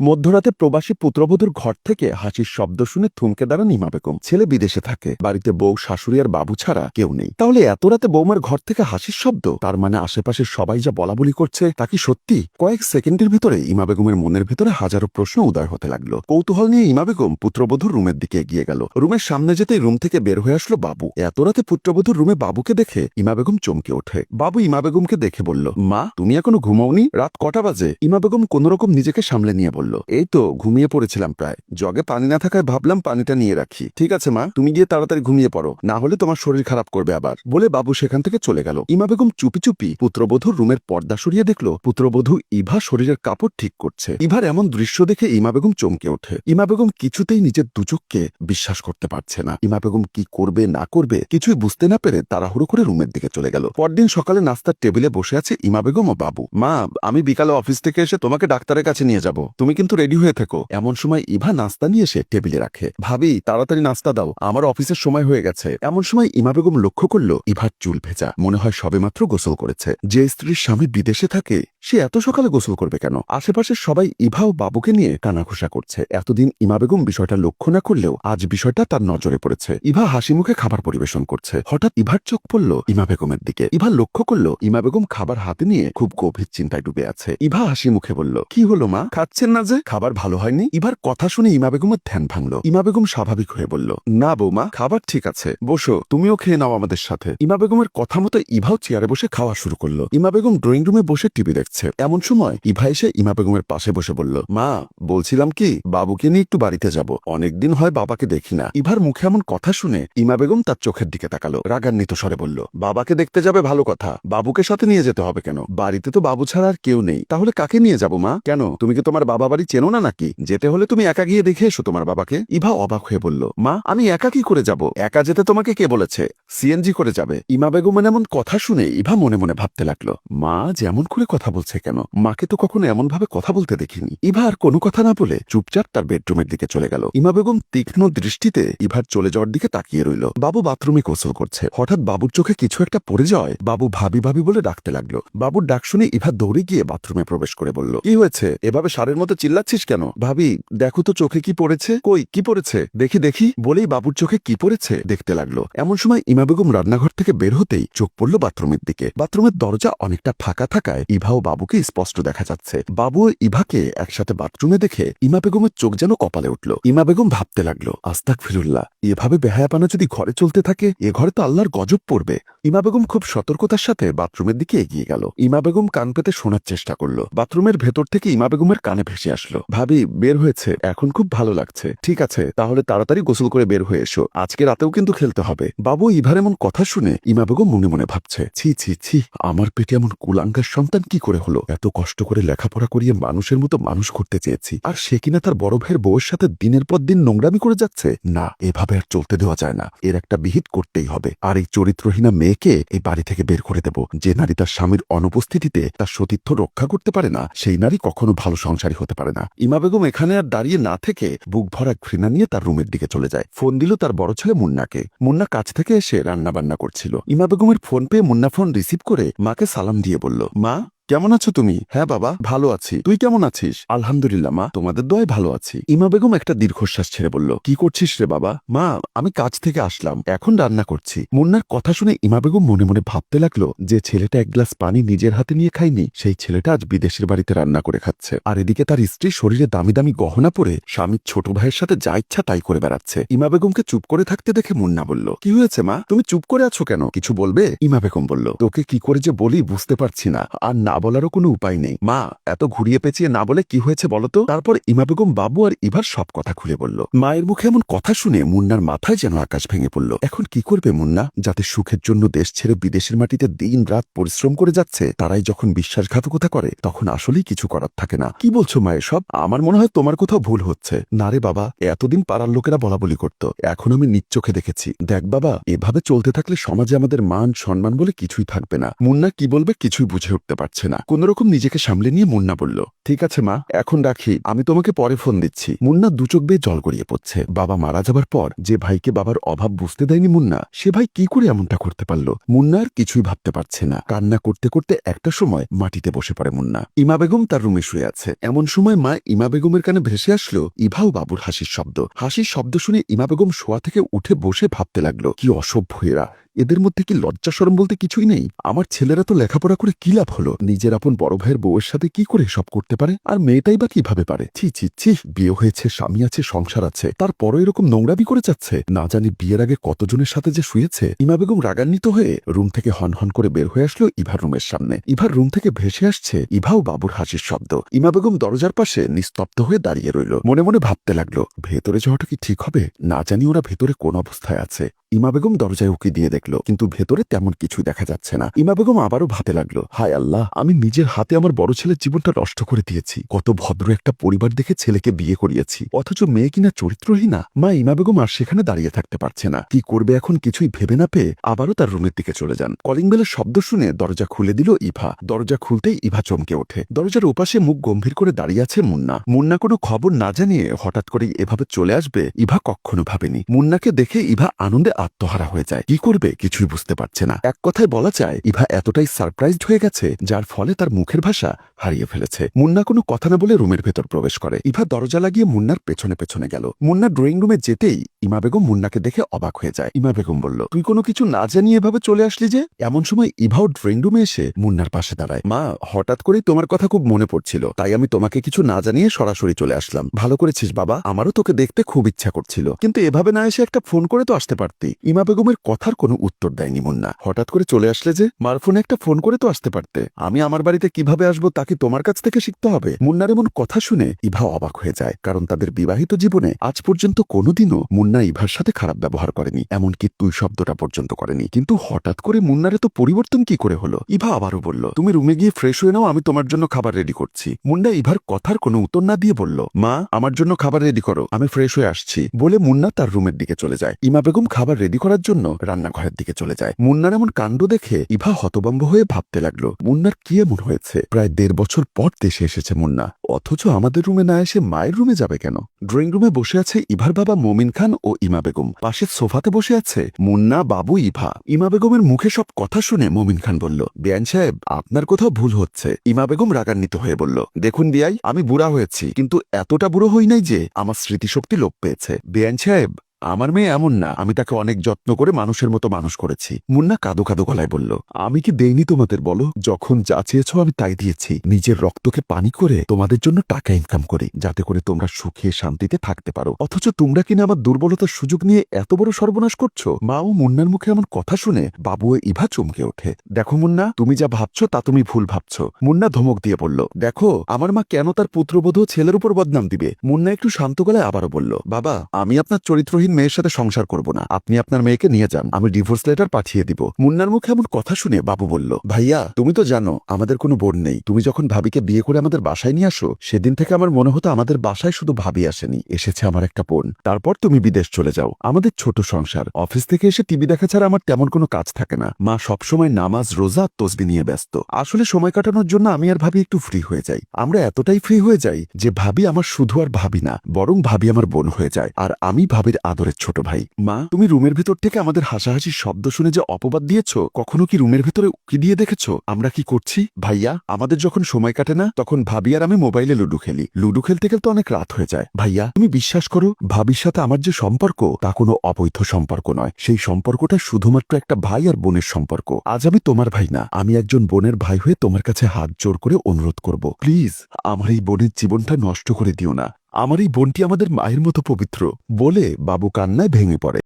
মধ্যরাতে প্রবাসী পুত্রবধূর ঘর থেকে হাসির শব্দ শুনে থমকে দাঁড়ান ইমা বেগম। ছেলে বিদেশে থাকে, বাড়িতে বউ, শাশুড়ি আর বাবু ছাড়া কেউ নেই। তাহলে এত রাতে বৌমার ঘর থেকে হাসির শব্দ? তার মানে আশেপাশে সবাই যা বলা বলি করছে, তা কি সত্যি? কয়েক সেকেন্ডের ভিতরে ইমা বেগমের মনের ভিতরে হাজারো প্রশ্ন উদয় হতে লাগল। কৌতূহল নিয়ে ইমা বেগম পুত্রবধূর রুমের দিকে এগিয়ে গেল। রুমের সামনে যেতেই রুম থেকে বের হয়ে আসলো বাবু। এত রাতে পুত্রবধূর রুমে বাবুকে দেখে ইমা বেগম চমকে ওঠে। বাবু ইমা বেগমকে দেখে বলল, মা, তুমি এখনও ঘুমাওনি? রাত কটা বাজে? ইমা বেগম কোনোরকম নিজেকে সামলে নিয়ে বলল এই তো, ঘুমিয়ে পড়েছিলাম প্রায়। জগে পানি না থাকায় ভাবলাম পানিটা নিয়ে রাখি। ঠিক আছে, মা, তুমি গিয়ে তাড়াতাড়ি ঘুমিয়ে পড়ো। না হলে তোমার শরীর খারাপ করবে আবার। বলে বাবু সেখান থেকে চলে গেল। ইমা বেগম চুপি চুপি পুত্রবধূর রুমের পর্দা সরিয়ে দেখল, পুত্রবধূ ইভা শরীরের কাপড় ঠিক করছে। ইভার এমন দৃশ্য দেখে ইমা বেগম চমকে ওঠে। ইমা বেগম কিছুতেই নিজের দুচককে বিশ্বাস করতে পারছে না। ইমা বেগম কি করবে, না করবে, কিছুই বুঝতে না পেরে তাড়াহুড়ো করে রুমের দিকে চলে গেল। পরদিন সকালে নাস্তার টেবিলে বসে আছে ইমা বেগম ও বাবু। মা, আমি বিকালে অফিস থেকে এসে তোমাকে ডাক্তারের কাছে নিয়ে যাব। তুমি কিন্তু রেডি হয়ে থেকো। এমন সময় ইভা নাস্তা নিয়ে এসে টেবিলে রাখে। ভাবি, তাড়াতাড়ি নাস্তা দাও। আমার অফিসের সময় হয়ে গেছে। এমন সময় ইমা বেগম লক্ষ্য করল, ইভার চুল ভেজা। মনে হয় সবেমাত্র গোসল করেছে। যে স্ত্রীর স্বামী বিদেশে থাকে, সে এত সকালে গোসল করবে কেন? আশেপাশের সবাই ইভা ও বাবুকে নিয়ে কানাঘুষা করছে। এতদিন ইমা বেগম বিষয়টা লক্ষ্য না করলেও আজ বিষয়টা তার নজরে পড়েছে। ইভা হাসি মুখে খাবার পরিবেশন করছে। হঠাৎ ইভার চোখ পড়ল ইমা বেগমের দিকে। ইভা লক্ষ্য করল, ইমা বেগম খাবার হাতে নিয়ে খুব গভীর চিন্তায় ডুবে আছে। ইভা হাসি মুখে বলল, কি হলো মা? খাচ্ছেন না যে খাবার ভালো হয়নি? ইভার কথা শুনে ইমা বেগমের ধ্যান ভাঙল। ইমা বেগম স্বাভাবিক হয়ে বলল, না বৌমা, খাবার ঠিক আছে। বসো, তুমিও খেয়ে নাও আমাদের সাথে। ইমা বেগমের কথা মতো ইভাও চেয়ারে বসে খাওয়া শুরু করল। ইমা বেগম ড্রয়িং রুমে বসে টিভি দেখছে। এমন সময় ইভা এসে ইমা বেগমের পাশে বসে বলল, মা, বলছিলাম কি, বাবুকে নিয়ে একটু বাড়িতে যাব। অনেকদিন হয় বাবাকে দেখি না। ইভার মুখে এমন কথা শুনে ইমা বেগম তার চোখের দিকে তাকালো। রাগান্বিত স্বরে বলল, বাবাকে দেখতে যাবে ভালো কথা। বাবুকে সাথে নিয়ে যেতে হবে কেন? বাড়িতে তো বাবু ছাড়া আর কেউ নেই। তাহলে কাকে নিয়ে যাব মা? কেন? তুমি কি তোমার বাবা বাড়ি চেনো না নাকি? যেতে হলে তুমি একা গিয়ে দেখে এসো তোমার বাবাকে। ইভা অবাক হয়ে বলল, মা, আমি একা কি করে যাব? একা যেতে তোমাকে কে বলেছে? সিএনজি করে যাবে। ইমা বেগমের এমন কথা শুনে ইভা মনে মনে ভাবতে লাগল, মা, যেমন করে কথা বলছে কেন? মাকে তো কখনো এমন ভাবে কথা বলতে দেখিনি। ইভা আর কোনো কথা না বলে চুপচাপ তার বেডরুমের দিকে চলে গেল। ইমা বেগম তীক্ষ্ণ দৃষ্টিতে ইভার চলে যাওয়ার দিকে তাকিয়ে রইল। বাবু বাথরুমে গোসল করছে। হঠাৎ বাবুর চোখে কিছু একটা পড়ে যাওয়ায় বাবু ভাবি ভাবি বলে ডাকতে লাগল। বাবুর ডাক শুনে ইভা দৌড়ে গিয়ে বাথরুমে প্রবেশ করে বলল, কি হয়েছে? এভাবে সারের মতো চিল্লাচ্ছিস কেন? ভাবি, দেখো তো চোখে কি পড়েছে? কই, কি পড়েছে? দেখি দেখি। বলেই বাবুর চোখে কি পড়েছে? দেখতে লাগল। এমন সময় ইমা বেগম রান্নাঘর থেকে বের হতেই চোখ পড়ল বাথরুমের দিকে। বাথরুমের দরজা অনেকটা ফাঁকা থাকায় ইভা ও বাবুকে স্পষ্ট দেখা যাচ্ছে। বাবু ও ইভাকে একসাথে বাথরুমে দেখে ইমা বেগমের চোখ যেন কপালে উঠল। ইমা বেগম ভাবতে লাগল আস্তাক ফিরুল্লাহ এভাবে বেহায়াপানা যদি ঘরে চলতে থাকে, এ ঘরে তো আল্লাহর গজব পড়বে। ইমা বেগম খুব সতর্কতার সাথে বাথরুমের দিকে এগিয়ে গেল। ইমা বেগম কান পেতে শোনার চেষ্টা করল। বাথরুমের ভেতর থেকে ইমা বেগমের কানে ভেসে আসলো। ভাবি, বের হয়েছে। এখন খুব ভালো লাগছে। ঠিক আছে, তাহলে তাড়াতাড়ি গোসল করে বের হয়ে এসো। আজকে রাতেও কিন্তু খেলতে হবে। বাবু ইভার এমন কথা শুনে ইমা বেগম মনে মনে ভাবছে, ছি ছি ছি, আমার পেটে এমন কুলাঙ্গার সন্তান কি করে হলো? এত কষ্ট করে লেখাপড়া করিয়ে মানুষের মতো মানুষ করতে চেয়েছি। আর সে কিনা তার বড় ভাইয়ের বউয়ের সাথে দিনের পর দিন নোংরামি করে যাচ্ছে? না, এভাবে আর চলতে দেওয়া যায় না। এর একটা বিহিত করতেই হবে। আর এই চরিত্রহীনা মেয়েকে এই বাড়ি থেকে বের করে দেব। যে নারী তার স্বামীর অনুপস্থিতিতে তার সতীর্থ রক্ষা করতে পারে না, সেই নারী কখনো ভালো সংসারী হতে পারে না। ইমা বেগম এখানে আর দাঁড়িয়ে না থেকে বুক ভরা ঘৃণা নিয়ে তার রুমের দিকে চলে যায়। ফোন দিল তার বড় ছেলে মুন্নাকে। মুন্না কাছ থেকে এসে রান্না বান্না করছিল। ইমা বেগমের ফোন পেয়ে মুন্না ফোন রিসিভ করে মাকে সালাম দিয়ে বলল, মা কেমন আছো তুমি? হ্যাঁ বাবা ভালো আছি। তুই কেমন আছিস? আলহামদুলিল্লাহ মা। তোমাদের দয় ভালো আছি। ইমা বেগম একটা দীর্ঘশ্বাস ছেড়ে বলল কি করছিস রে বাবা? মা আমি কাজ থেকে আসলাম। এখন রান্না করছি। মুন্নার কথা শুনে ইমা বেগম মনে মনে ভাবতে লাগল যে ছেলেটা এক গ্লাস পানি নিজের হাতে নিয়ে খায়নি। সেই ছেলেটা আজ বিদেশের বাড়িতে রান্না করে খাচ্ছে। আর এদিকে তার স্ত্রী শরীরে দামি দামি গহনা পরে স্বামীর ছোট ভাইয়ের সাথে যা ইচ্ছা তাই করে বেড়াচ্ছে। ইমা বেগমকে চুপ করে থাকতে দেখে মুন্না বলল কি হয়েছে মা? তুমি চুপ করে আছো কেন? কিছু বলবে? ইমা বেগম বলল তোকে কি করে যে বলি বুঝতে পারছি না। আর না বলারও কোনো উপায় নেই। মা, এত ঘুরিয়ে পেঁচিয়ে না বলে কি হয়েছে বলতো তারপর ইমা বেগম বাবু আর ইভার সব কথা খুলে বলল। মায়ের মুখে এমন কথা শুনে মুন্নার মাথায় যেন আকাশ ভেঙে পড়ল। এখন কি করবে মুন্না? যাতে সুখের জন্য দেশ ছেড়ে বিদেশের মাটিতে দিন রাত পরিশ্রম করে যাচ্ছে, তারাই যখন বিশ্বাসঘাতকতা করে, তখন আসলেই কিছু করার থাকে না। কি বলছো মায়ের সব আমার মনে হয় তোমার কোথাও ভুল হচ্ছে। না রে বাবা, এতদিন পাড়ার লোকেরা বলা বলি করত। এখন আমি নিজ চোখে দেখেছি। দেখ বাবা, এভাবে চলতে থাকলে সমাজে আমাদের মান, সম্মান বলে কিছুই থাকবে না। মুন্না কি বলবে কিছুই বুঝে উঠতে পারছে পারছে না। কোনোরকম নিজেকে সামলে নিয়ে মুন্না বলল, ঠিক আছে মা, এখন রাখি। আমি তোমাকে পরে ফোন দিচ্ছি। মুন্না দুচোখ বেয়ে জল গড়িয়ে পড়ছে। বাবা মারা যাবার পর যে ভাইকে বাবার অভাব বুঝতে দেয়নি মুন্না, সে ভাই কি করে এমনটা করতে পারল? মুন্না আর কিছুই ভাবতে পারছে না। কান্না করতে করতে একটা সময় মাটিতে বসে পড়ে মুন্না। ইমা বেগম তার রুমে শুয়ে আছে। এমন সময় মা ইমা বেগমের কানে ভেসে আসলো ইভাও বাবুর হাসির শব্দ। হাসির শব্দ শুনে ইমা বেগম শোয়া থেকে উঠে বসে ভাবতে লাগল, কি অসভ্য এরা। এদের মধ্যে কি লজ্জা সরম বলতে কিছুই নেই? আমার ছেলেরা তো লেখাপড়া করে কি লাভ হলো? নিজের আপন বড় ভাইয়ের বউয়ের সাথে কি করে সব করতে পারে? আর মেয়েটাই বা কীভাবে পারে? ছি ছি ছি, বিয়ে হয়েছে, স্বামী আছে, সংসার আছে, তারপরও এরকম নোংরাবি করে যাচ্ছে। না জানি বিয়ের আগে কতজনের সাথে যে শুয়েছে। ইমা বেগম রাগান্বিত হয়ে রুম থেকে হন হন করে বের হয়ে আসলো ইভার রুমের সামনে। ইভার রুম থেকে ভেসে আসছে ইভাও বাবুর হাসির শব্দ। ইমা বেগম দরজার পাশে নিস্তব্ধ হয়ে দাঁড়িয়ে রইল। মনে মনে ভাবতে লাগল, ভেতরে যাওয়াটা কি ঠিক হবে? না জানি ওরা ভেতরে কোন অবস্থায় আছে। ইমা বেগম দরজায় উকি দিয়ে দেখল, কিন্তু ভেতরে তেমন কিছুই দেখা যাচ্ছে না। ইমা বেগম আবারও ভাতে লাগল, হায় আল্লাহ, আমি নিজের হাতে আমার বড় ছেলের জীবনটা নষ্ট করে দিয়েছি। কত ভদ্র একটা পরিবার দেখে ছেলেকে বিয়ে করিয়েছি। অথচ মেয়ে কিনা চরিত্রহীনা মা ইমা বেগম আর সেখানে দাঁড়িয়ে থাকতে পারছে না। কি করবে এখন কিছুই ভেবে না পেয়ে আবারও তার রুমের দিকে চলে যান। কলিং বেলের শব্দ শুনে দরজা খুলে দিল ইভা। দরজা খুলতেই ইভা চমকে ওঠে। দরজার ওপাশে মুখ গম্ভীর করে দাঁড়িয়ে আছে মুন্না। মুন্না কোনো খবর না জানিয়ে হঠাৎ করেই এভাবে চলে আসবে ইভা কখনো ভাবেনি। মুন্নাকে দেখে ইভা আনন্দে আত্মহারা হয়ে যায়। কি করবে কিছুই বুঝতে পারছে না। এক কথায় বলা যায়, ইভা এতটাই সারপ্রাইজড হয়ে গেছে, যার ফলে তার মুখের ভাষা হারিয়ে ফেলেছে। মুন্না কোনো কথা না বলে রুমের ভেতর প্রবেশ করে। ইভা দরজা লাগিয়ে মুন্নার পেছনে পেছনে গেল। মুন্না ড্রয়িং রুমে যেতেই ইমা বেগম মুন্নাকে দেখে অবাক হয়ে যায়। ইমা বেগম বলল, তুই কোনো কিছু না জানিয়ে এভাবে চলে আসলি যে? এমন সময় ইভাও ড্রয়িং রুমে এসে মুন্নার পাশে দাঁড়ায়। মা, হঠাৎ করেই তোমার কথা খুব মনে পড়ছিল, তাই আমি তোমাকে কিছু না জানিয়ে সরাসরি চলে আসলাম। ভালো করেছিস বাবা, আমারও তোকে দেখতে খুব ইচ্ছা করছিল। কিন্তু এভাবে না এসে একটা ফোন করে তো আসতে পারতি। ইমা বেগমের কথার কোনো উত্তর দেয়নি মুন্না। হঠাৎ করে চলে আসলে যে, মার ফোনে একটা ফোন করে তো আসতে পারতে। আমি আমার বাড়িতে কীভাবে আসব তাকে তোমার কাছ থেকে শিখতে হবে? মুন্নার এমন কথা শুনে ইভা অবাক হয়ে যায়, কারণ তাদের বিবাহিত জীবনে আজ পর্যন্ত কোনোদিনও মুন্না ইভার সাথে খারাপ ব্যবহার করেনি, এমনকি তুই শব্দটা পর্যন্ত করেনি। কিন্তু হঠাৎ করে মুন্নারে তো পরিবর্তন কি করে হলো? ইভা আবারও বলল, তুমি রুমে গিয়ে ফ্রেশ হয়ে নাও, আমি তোমার জন্য খাবার রেডি করছি। মুন্না ইভার কথার কোনো উত্তর না দিয়ে বলল, মা, আমার জন্য খাবার রেডি করো, আমি ফ্রেশ হয়ে আসছি। বলে মুন্না তার রুমের দিকে চলে যায়। ইমা বেগম খাবার রেডি করার জন্য রান্নাঘরের দিকে চলে যায়। মুন্নার এমন কাণ্ড দেখে ইভা হতবম্ব হয়ে ভাবতে লাগল, মুন্নার কি এমন হয়েছে? প্রায় দেড় বছর পর দেশে এসেছে মুন্না। অথচ আমাদের রুমে না এসে মায়ের রুমে যাবে কেন? ড্রয়িং রুমে বসে আছে ইভার বাবা মমিন খান ও ইমা বেগম। পাশের সোফাতে বসে আছে মুন্না, বাবু, ইভা। ইমা বেগমের মুখে সব কথা শুনে মমিন খান বলল, বিয়ান সাহেব, আপনার কোথাও ভুল হচ্ছে। ইমা বেগম রাগান্বিত হয়ে বলল, দেখুন বিয়াই আমি বুড়া হয়েছি, কিন্তু এতটা বুড়ো হই নাই যে আমার স্মৃতিশক্তি লোপ পেয়েছে। বিয়ান সাহেব আমার মেয়ে এমন না, আমি তাকে অনেক যত্ন করে মানুষের মতো মানুষ করেছি। মুন্না কাদো কাদো গলায় বলল, আমি কি দেইনি তোমাদের, বলো? যখন যা চেয়েছ আমি তাই দিয়েছি। নিজের রক্তকে পানি করে তোমাদের জন্য টাকা ইনকাম করি, যাতে করে তোমরা সুখে শান্তিতে থাকতে পারো। অথচ তোমরা কিনা আমার দুর্বলতার সুযোগ নিয়ে এত বড় সর্বনাশ করছ? মা ও মুন্নার মুখে এমন কথা শুনে বাবু ইভা চমকে ওঠে। দেখো মুন্না, তুমি যা ভাবছ তা তুমি ভুল ভাবছ। মুন্না ধমক দিয়ে বলল, দেখো, আমার মা কেন তার পুত্রবধূ ছেলের উপর বদনাম দিবে? মুন্না একটু শান্ত গলায় আবারও বলল, বাবা, আমি আপনার চরিত্রহীন মেয়ের সাথে সংসার করব না। আপনি আপনার মেয়েকে নিয়ে যান। আমি ডিভোর্স লেটার পাঠিয়ে দিব। মুন্নার মুখে এমন কথা শুনে বাবু বলল, ভাইয়া, তুমি তো জানো, আমাদের কোনো বোন নেই। তুমি যখন ভাবিকে বিয়ে করে আমাদের বাসায় নিয়ে আসো, সেদিন থেকে আমার মনে হতো আমাদের বাসায় শুধু ভাবি আসেনি। এসেছে আমার একটা বোন। তারপর তুমি বিদেশ চলে যাও। আমাদের ছোট সংসার। অফিস থেকে এসে টিভি দেখা ছাড়া আমার তেমন কোনো কাজ থাকে না। মা সবসময় নামাজ, রোজা, তসবি নিয়ে ব্যস্ত। আসলে সময় কাটানোর জন্য আমি আর ভাবি একটু ফ্রি হয়ে যাই। আমরা এতটাই ফ্রি হয়ে যাই যে ভাবি আমার শুধু আর ভাবি না, বরং ভাবি আমার বোন হয়ে যায়। আর আমি ভাবির আদরের ছোট ভাই। মা, তুমি রুমের ভেতর থেকে আমাদের হাসাহাসির শব্দ শুনে যে অপবাদ দিয়েছ, কখনো কি রুমের ভেতরে উকি দিয়ে দেখেছ? আমরা কি করছি? ভাইয়া, আমাদের যখন সময় কাটে না, তখন ভাবি আর আমি মোবাইলে লুডু খেলি। লুডু খেলতে খেলতে অনেক রাত হয়ে যায়। ভাইয়া, তুমি বিশ্বাস করো, ভাবির সাথে আমার যে সম্পর্ক, তা কোনো অবৈধ সম্পর্ক নয়। সেই সম্পর্কটা শুধুমাত্র একটা ভাই আর বোনের সম্পর্ক। আজ আমি তোমার ভাই না, আমি একজন বোনের ভাই হয়ে তোমার কাছে হাত জোর করে অনুরোধ করব। প্লিজ, আমার এই বোনের জীবনটা নষ্ট করে দিও না। আমার এই বোনটি আমাদের মায়ের মতো পবিত্র বলে বাবু কান্নায় ভেঙে পড়ে।